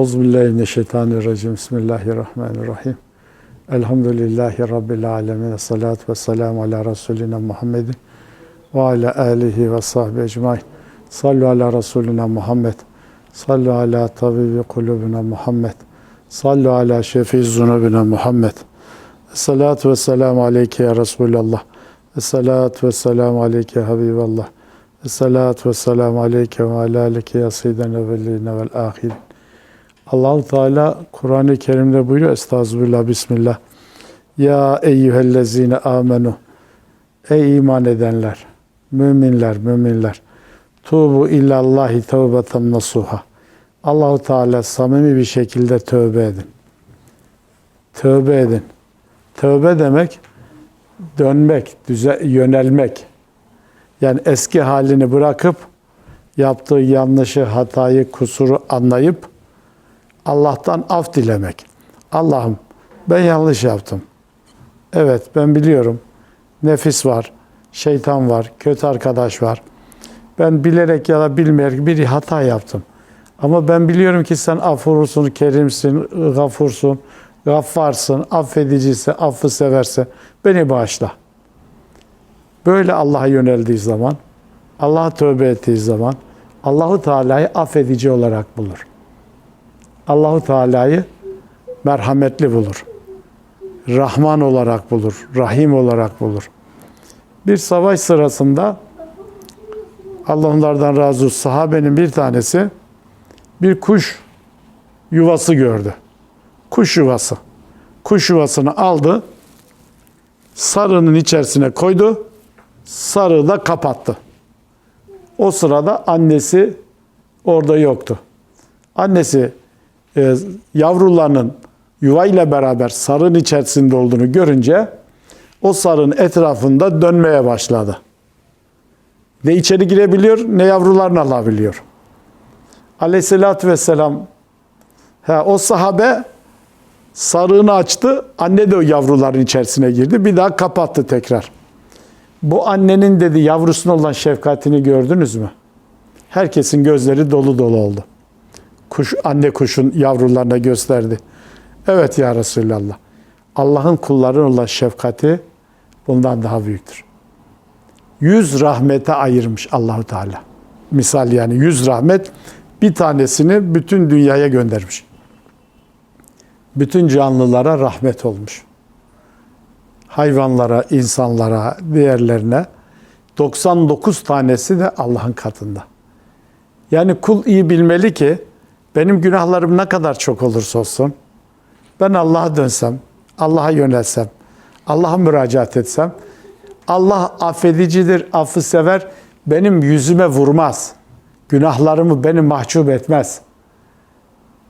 Euzubillahimineşşeytanirracim. Bismillahirrahmanirrahim. Elhamdülillahi Rabbil alemin. Salatu ve selamu ala Resulina Muhammedin ve ala alihi ve sahbihi ecmain. Sallu ala Resulina Muhammed. Sallu ala tabibi kulubina Muhammed. Sallu ala şefi zunubina Muhammed. Salatu ve selamu aleyke ya Resulallah. Salatu ve selamu aleyke Habiballah. Salatu ve selamu aleyke ve ala aleyke ya seyyiden evveline vel ahirin. Allahu Teala Kur'an-ı Kerim'de buyuruyor Estağfirullah Bismillah. Ya eyyühellezine amenu. Ey iman edenler, müminler, müminler. Tuğbu illallahi tevbeten nasuha. Allahu Teala samimi bir şekilde tövbe edin. Tövbe edin. Tövbe demek dönmek, düze, yönelmek. Yani eski halini bırakıp yaptığı yanlışı, hatayı, kusuru anlayıp Allah'tan af dilemek. Allah'ım ben yanlış yaptım. Evet ben biliyorum. Nefis var, şeytan var, kötü arkadaş var. Ben bilerek ya da bilmeyerek bir hata yaptım. Ama ben biliyorum ki sen afurursun, kerimsin, gafursun, gaffarsın, affedicisin, affı severse beni bağışla. Böyle Allah'a yöneldiği zaman, Allah'a tövbe ettiği zaman Allahu Teala'yı affedici olarak bulur. Allahu Teala'yı merhametli bulur. Rahman olarak bulur, Rahim olarak bulur. Bir savaş sırasında Allah onlardan razı olsun sahabenin bir tanesi bir kuş yuvası gördü. Kuş yuvası. Kuş yuvasını aldı, sarının içerisine koydu, sarığı da kapattı. O sırada annesi orada yoktu. Annesi e, yavrularının yuvayla beraber sarın içerisinde olduğunu görünce o sarın etrafında dönmeye başladı. Ne içeri girebiliyor ne yavrularını alabiliyor. Aleyhissalatü vesselam he, o sahabe sarığını açtı. Anne de o yavruların içerisine girdi. Bir daha kapattı tekrar. Bu annenin dedi yavrusuna olan şefkatini gördünüz mü? Herkesin gözleri dolu dolu oldu kuş, anne kuşun yavrularına gösterdi. Evet ya Resulallah. Allah'ın kullarına olan şefkati bundan daha büyüktür. Yüz rahmete ayırmış Allahu Teala. Misal yani yüz rahmet bir tanesini bütün dünyaya göndermiş. Bütün canlılara rahmet olmuş. Hayvanlara, insanlara, diğerlerine 99 tanesi de Allah'ın katında. Yani kul iyi bilmeli ki benim günahlarım ne kadar çok olursa olsun, ben Allah'a dönsem, Allah'a yönelsem, Allah'a müracaat etsem, Allah affedicidir, affı sever, benim yüzüme vurmaz. Günahlarımı beni mahcup etmez.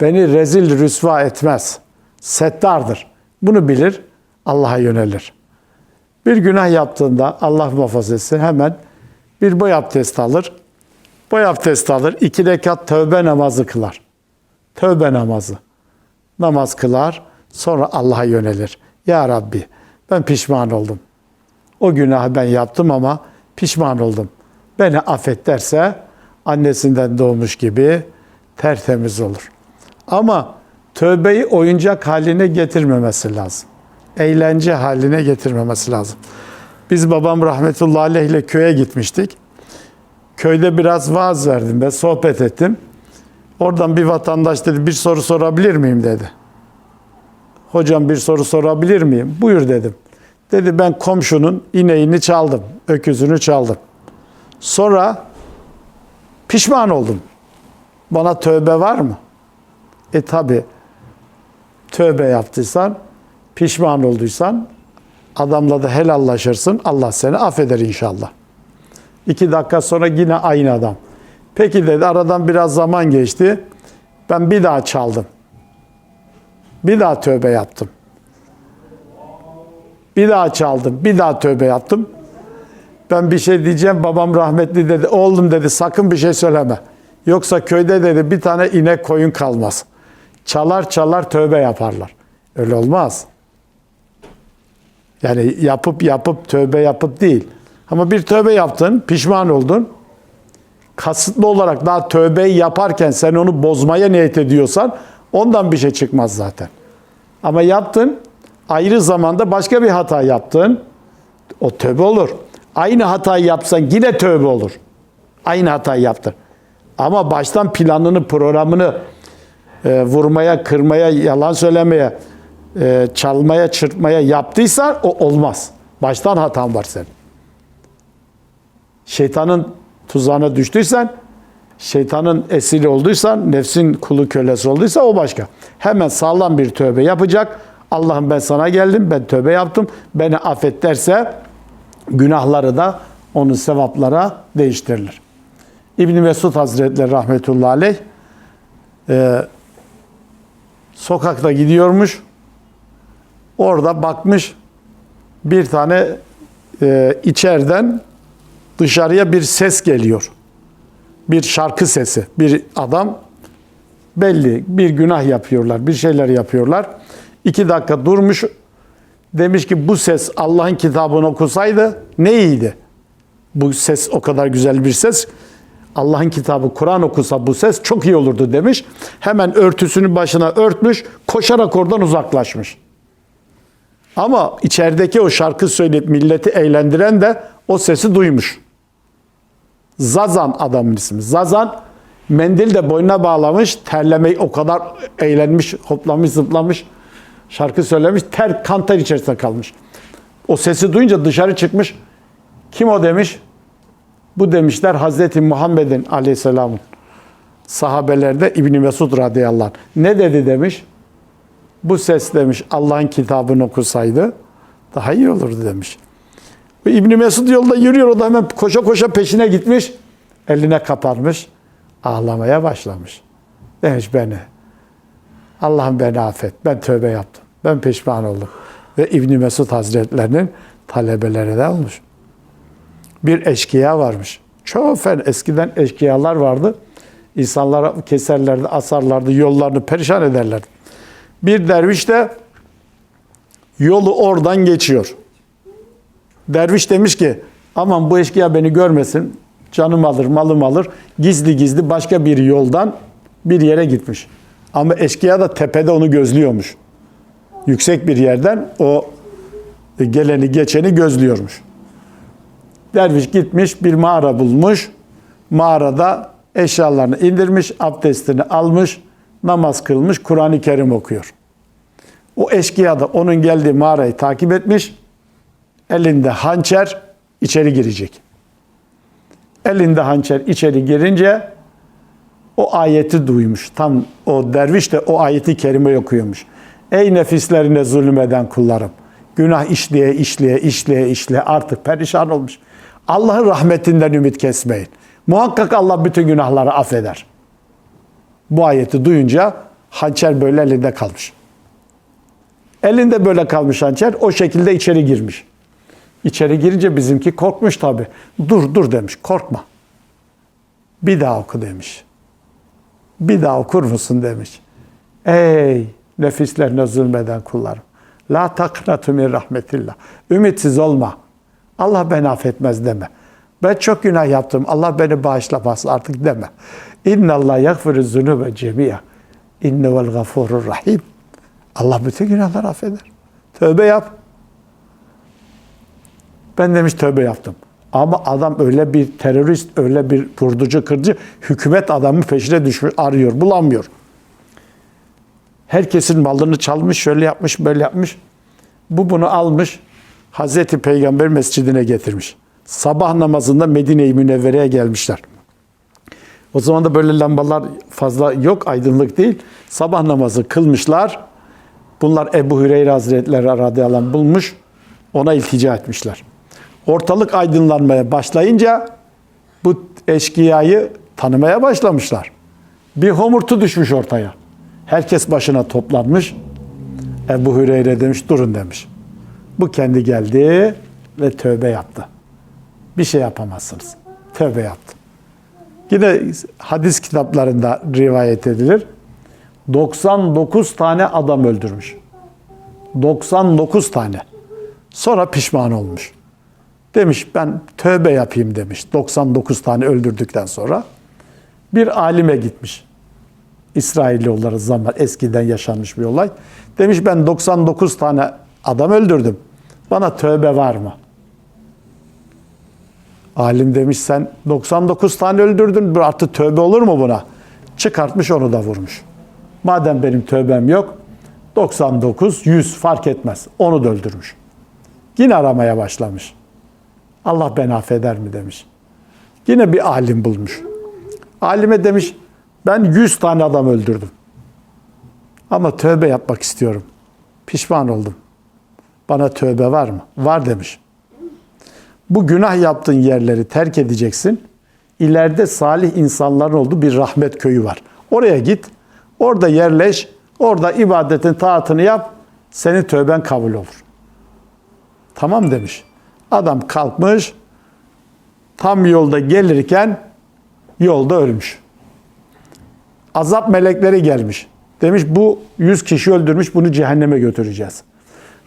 Beni rezil rüsva etmez. Settardır. Bunu bilir, Allah'a yönelir. Bir günah yaptığında Allah muhafaza etsin hemen bir boy abdest alır. Boy abdest alır, iki rekat tövbe namazı kılar tövbe namazı. Namaz kılar, sonra Allah'a yönelir. Ya Rabbi ben pişman oldum. O günahı ben yaptım ama pişman oldum. Beni affet derse annesinden doğmuş gibi tertemiz olur. Ama tövbeyi oyuncak haline getirmemesi lazım. Eğlence haline getirmemesi lazım. Biz babam rahmetullahi aleyh ile köye gitmiştik. Köyde biraz vaaz verdim ve sohbet ettim. Oradan bir vatandaş dedi bir soru sorabilir miyim dedi. Hocam bir soru sorabilir miyim? Buyur dedim. Dedi ben komşunun ineğini çaldım, öküzünü çaldım. Sonra pişman oldum. Bana tövbe var mı? E tabi tövbe yaptıysan, pişman olduysan adamla da helallaşırsın. Allah seni affeder inşallah. İki dakika sonra yine aynı adam. Peki dedi aradan biraz zaman geçti. Ben bir daha çaldım. Bir daha tövbe yaptım. Bir daha çaldım. Bir daha tövbe yaptım. Ben bir şey diyeceğim. Babam rahmetli dedi. Oğlum dedi sakın bir şey söyleme. Yoksa köyde dedi bir tane inek koyun kalmaz. Çalar çalar tövbe yaparlar. Öyle olmaz. Yani yapıp yapıp tövbe yapıp değil. Ama bir tövbe yaptın, pişman oldun kasıtlı olarak daha tövbeyi yaparken sen onu bozmaya niyet ediyorsan Ondan bir şey çıkmaz zaten. Ama yaptın, ayrı zamanda başka bir hata yaptın, o tövbe olur. Aynı hatayı yapsan yine tövbe olur. Aynı hatayı yaptın. Ama baştan planını, programını e, vurmaya, kırmaya, yalan söylemeye, e, çalmaya, çırpmaya yaptıysan o olmaz. Baştan hatan var senin. Şeytanın tuzağına düştüysen, şeytanın esiri olduysan, nefsin kulu kölesi olduysa o başka. Hemen sağlam bir tövbe yapacak. Allah'ım ben sana geldim, ben tövbe yaptım, beni affet derse günahları da onun sevaplara değiştirilir. İbn Mesud Hazretleri rahmetullahi aleyh e, sokakta gidiyormuş. Orada bakmış bir tane e, içeriden dışarıya bir ses geliyor. Bir şarkı sesi. Bir adam belli bir günah yapıyorlar, bir şeyler yapıyorlar. İki dakika durmuş. Demiş ki bu ses Allah'ın kitabını okusaydı ne iyiydi. Bu ses o kadar güzel bir ses. Allah'ın kitabı Kur'an okusa bu ses çok iyi olurdu demiş. Hemen örtüsünü başına örtmüş, koşarak oradan uzaklaşmış. Ama içerideki o şarkı söyleyip milleti eğlendiren de o sesi duymuş. Zazan adamın ismi. Zazan mendil de boynuna bağlamış, terlemeyi o kadar eğlenmiş, hoplamış, zıplamış, şarkı söylemiş, ter kan ter içerisinde kalmış. O sesi duyunca dışarı çıkmış. Kim o demiş? Bu demişler Hazreti Muhammed'in aleyhisselamın sahabelerde İbni Mesud radıyallahu anh. Ne dedi demiş? Bu ses demiş Allah'ın kitabını okusaydı daha iyi olurdu demiş. Ve İbni Mesud yolda yürüyor o da hemen koşa koşa peşine gitmiş. Eline kaparmış. Ağlamaya başlamış. Demiş beni. Allah'ım beni affet. Ben tövbe yaptım. Ben pişman oldum. Ve İbni Mesud Hazretlerinin talebeleri de olmuş. Bir eşkıya varmış. Çok fen eskiden eşkıyalar vardı. İnsanlara keserlerdi, asarlardı, yollarını perişan ederlerdi. Bir derviş de yolu oradan geçiyor. Derviş demiş ki aman bu eşkıya beni görmesin, canım alır, malım alır. Gizli gizli başka bir yoldan bir yere gitmiş. Ama eşkıya da tepede onu gözlüyormuş. Yüksek bir yerden o geleni geçeni gözlüyormuş. Derviş gitmiş bir mağara bulmuş. Mağarada eşyalarını indirmiş, abdestini almış, namaz kılmış, Kur'an-ı Kerim okuyor. O eşkıya da onun geldiği mağarayı takip etmiş. Elinde hançer içeri girecek. Elinde hançer içeri girince o ayeti duymuş. Tam o derviş de o ayeti kerime okuyormuş. Ey nefislerine zulmeden kullarım. Günah işleye işleye işleye işleye artık perişan olmuş. Allah'ın rahmetinden ümit kesmeyin. Muhakkak Allah bütün günahları affeder. Bu ayeti duyunca hançer böyle elinde kalmış. Elinde böyle kalmış hançer o şekilde içeri girmiş. İçeri girince bizimki korkmuş tabi. Dur dur demiş korkma. Bir daha oku demiş. Bir daha okur musun demiş. Ey nefislerine zulmeden kullarım. La taknatu min rahmetillah. Ümitsiz olma. Allah beni affetmez deme. Ben çok günah yaptım. Allah beni bağışlamaz artık deme. İnna Allah yagfiru zunube cemiya. İnnevel gafurur rahim. Allah bütün günahları affeder. Tövbe yap. Ben demiş tövbe yaptım. Ama adam öyle bir terörist, öyle bir vurducu, kırıcı, hükümet adamın peşine düşmüş, arıyor, bulamıyor. Herkesin malını çalmış, şöyle yapmış, böyle yapmış. Bu bunu almış, Hazreti Peygamber mescidine getirmiş. Sabah namazında Medine-i Münevvere'ye gelmişler. O zaman da böyle lambalar fazla yok, aydınlık değil. Sabah namazı kılmışlar. Bunlar Ebu Hüreyre Hazretleri radıyallahu bulmuş. Ona iltica etmişler. Ortalık aydınlanmaya başlayınca bu eşkıyayı tanımaya başlamışlar. Bir homurtu düşmüş ortaya. Herkes başına toplanmış. Ebu Hüreyre demiş durun demiş. Bu kendi geldi ve tövbe yaptı. Bir şey yapamazsınız. Tövbe yaptı. Yine hadis kitaplarında rivayet edilir. 99 tane adam öldürmüş. 99 tane. Sonra pişman olmuş. Demiş ben tövbe yapayım demiş. 99 tane öldürdükten sonra. Bir alime gitmiş. İsrailoğulları zaman eskiden yaşanmış bir olay. Demiş ben 99 tane adam öldürdüm. Bana tövbe var mı? Alim demiş sen 99 tane öldürdün artık tövbe olur mu buna? Çıkartmış onu da vurmuş. Madem benim tövbem yok 99, 100 fark etmez. Onu da öldürmüş. Yine aramaya başlamış. Allah beni affeder mi demiş. Yine bir alim bulmuş. Alime demiş ben 100 tane adam öldürdüm. Ama tövbe yapmak istiyorum. Pişman oldum. Bana tövbe var mı? Var demiş. Bu günah yaptığın yerleri terk edeceksin. İleride salih insanların olduğu bir rahmet köyü var. Oraya git. Orada yerleş. Orada ibadetin taatını yap. Senin tövben kabul olur. Tamam demiş. Adam kalkmış. Tam yolda gelirken yolda ölmüş. Azap melekleri gelmiş. Demiş bu 100 kişi öldürmüş bunu cehenneme götüreceğiz.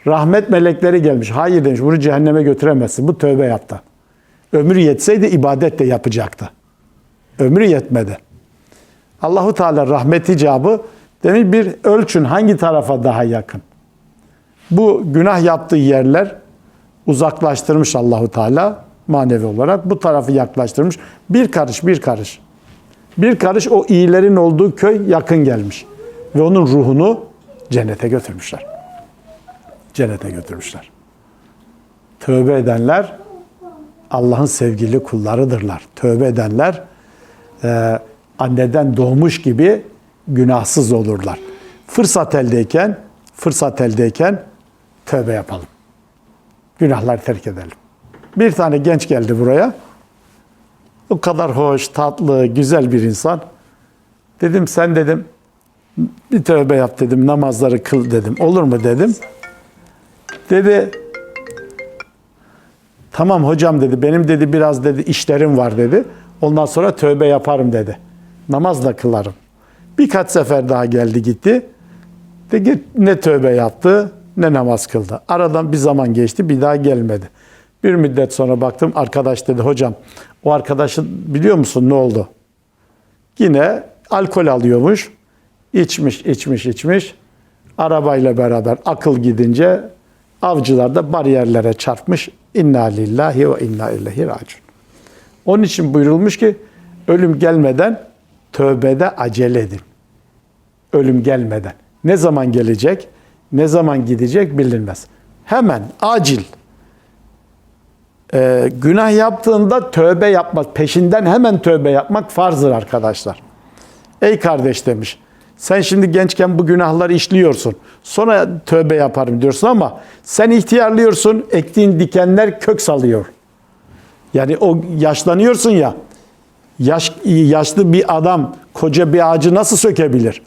Rahmet melekleri gelmiş. Hayır demiş bunu cehenneme götüremezsin. Bu tövbe yaptı. Ömür yetseydi ibadet de yapacaktı. Ömrü yetmedi. Allahu Teala rahmet icabı demiş bir ölçün hangi tarafa daha yakın. Bu günah yaptığı yerler uzaklaştırmış Allahu Teala manevi olarak. Bu tarafı yaklaştırmış. Bir karış bir karış. Bir karış o iyilerin olduğu köy yakın gelmiş. Ve onun ruhunu cennete götürmüşler. Cennete götürmüşler. Tövbe edenler Allah'ın sevgili kullarıdırlar. Tövbe edenler e, anneden doğmuş gibi günahsız olurlar. Fırsat eldeyken, fırsat eldeyken tövbe yapalım. Günahları terk edelim. Bir tane genç geldi buraya. O kadar hoş, tatlı, güzel bir insan. Dedim sen dedim bir tövbe yap dedim, namazları kıl dedim. Olur mu dedim. Dedi tamam hocam dedi benim dedi biraz dedi işlerim var dedi. Ondan sonra tövbe yaparım dedi. Namaz da kılarım. Birkaç sefer daha geldi gitti. De ne tövbe yaptı ne namaz kıldı. Aradan bir zaman geçti bir daha gelmedi. Bir müddet sonra baktım arkadaş dedi hocam o arkadaşın biliyor musun ne oldu? Yine alkol alıyormuş. İçmiş, içmiş, içmiş. Arabayla beraber akıl gidince avcılar da bariyerlere çarpmış. İnna lillahi ve inna ileyhi raciun. Onun için buyurulmuş ki ölüm gelmeden tövbede acele edin. Ölüm gelmeden. Ne zaman gelecek, ne zaman gidecek bilinmez. Hemen, acil. Ee, günah yaptığında tövbe yapmak, peşinden hemen tövbe yapmak farzdır arkadaşlar. Ey kardeş demiş, sen şimdi gençken bu günahları işliyorsun. Sonra tövbe yaparım diyorsun ama sen ihtiyarlıyorsun, ektiğin dikenler kök salıyor. Yani o yaşlanıyorsun ya, yaş, yaşlı bir adam koca bir ağacı nasıl sökebilir?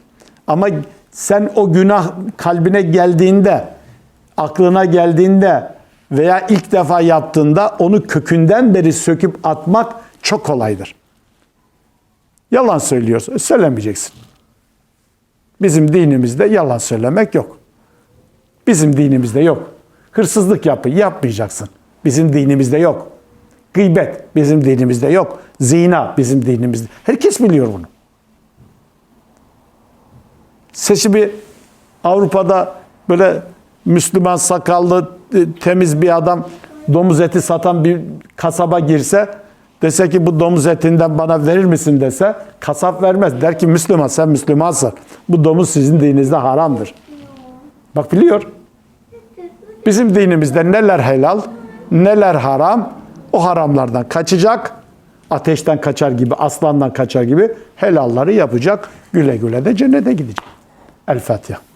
Ama sen o günah kalbine geldiğinde, aklına geldiğinde veya ilk defa yaptığında onu kökünden beri söküp atmak çok kolaydır. Yalan söylüyorsun, söylemeyeceksin. Bizim dinimizde yalan söylemek yok. Bizim dinimizde yok. Hırsızlık yapı yapmayacaksın. Bizim dinimizde yok. Gıybet bizim dinimizde yok. Zina bizim dinimizde. Herkes biliyor bunu. Seçimi Avrupa'da böyle Müslüman sakallı temiz bir adam domuz eti satan bir kasaba girse dese ki bu domuz etinden bana verir misin dese kasap vermez. Der ki Müslüman sen Müslümansın. Bu domuz sizin dininizde haramdır. Bak biliyor. Bizim dinimizde neler helal, neler haram, o haramlardan kaçacak. Ateşten kaçar gibi, aslandan kaçar gibi helalları yapacak. Güle güle de cennete gidecek. Al-Fatiha.